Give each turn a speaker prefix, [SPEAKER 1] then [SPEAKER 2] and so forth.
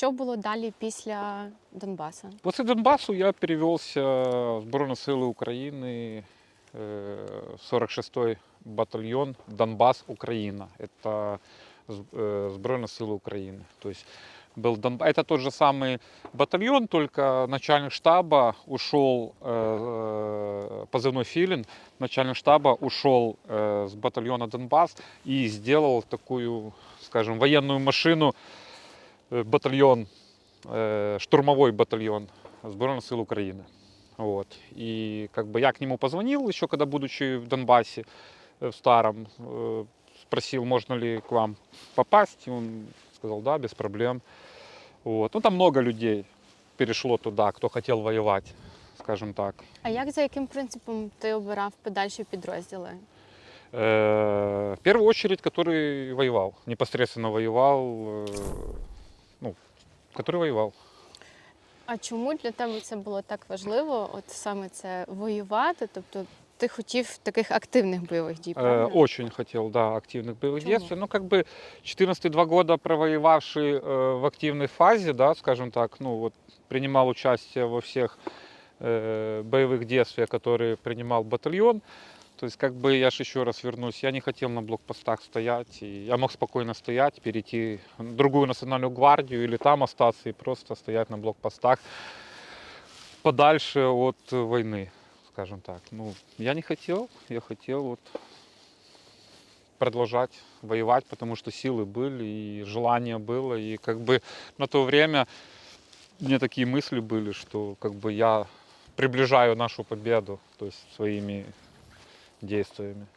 [SPEAKER 1] що було далі після Донбаса?
[SPEAKER 2] После Донбассу я перевелся в Збройні Сили України, э, 46-й батальон Донбасс, Украина. Это з- э, Збройные силы Украины. То есть был Донб... Это тот же самый батальон, только начальник штаба ушел, э, позывной Филин, начальник штаба ушел э, с батальона Донбасс и сделал такую, скажем, военную машину, э, батальон э, штурмовой батальон Збройных сил Украины. Вот. И как бы я к нему позвонил еще, когда будучи в Донбассе, э, в старом, э, спросил, можно ли к вам попасть. И он сказал, да, без проблем. Вот. Ну, там много людей перешло туда, кто хотел воевать, скажем так.
[SPEAKER 1] А як за яким принципом ти обирав подальші підрозділи?
[SPEAKER 2] Э, В первую очередь, который воевал, непосредственно воевал, э, ну, который воевал.
[SPEAKER 1] А чому для тебе це було так важливо? От саме це воювати? Тобто ти хотів таких активних бойових дій?
[SPEAKER 2] Э,
[SPEAKER 1] правильно?
[SPEAKER 2] Очень хотел, да, активных боевых
[SPEAKER 1] Чему?
[SPEAKER 2] действий. Ну, как бы 14-2 года провоевавший э, в активной фазе, да, скажем так, ну, вот принимал участие во всех э, боевых действиях, которые принимал батальон. То есть, как бы, я же еще раз вернусь, я не хотел на блокпостах стоять, и я мог спокойно стоять, перейти в другую национальную гвардию или там остаться и просто стоять на блокпостах подальше от войны, скажем так. Ну, я не хотел, я хотел вот продолжать воевать, потому что силы были и желание было, и как бы на то время мне такие мысли были, что как бы я приближаю нашу победу, то есть своими действиями.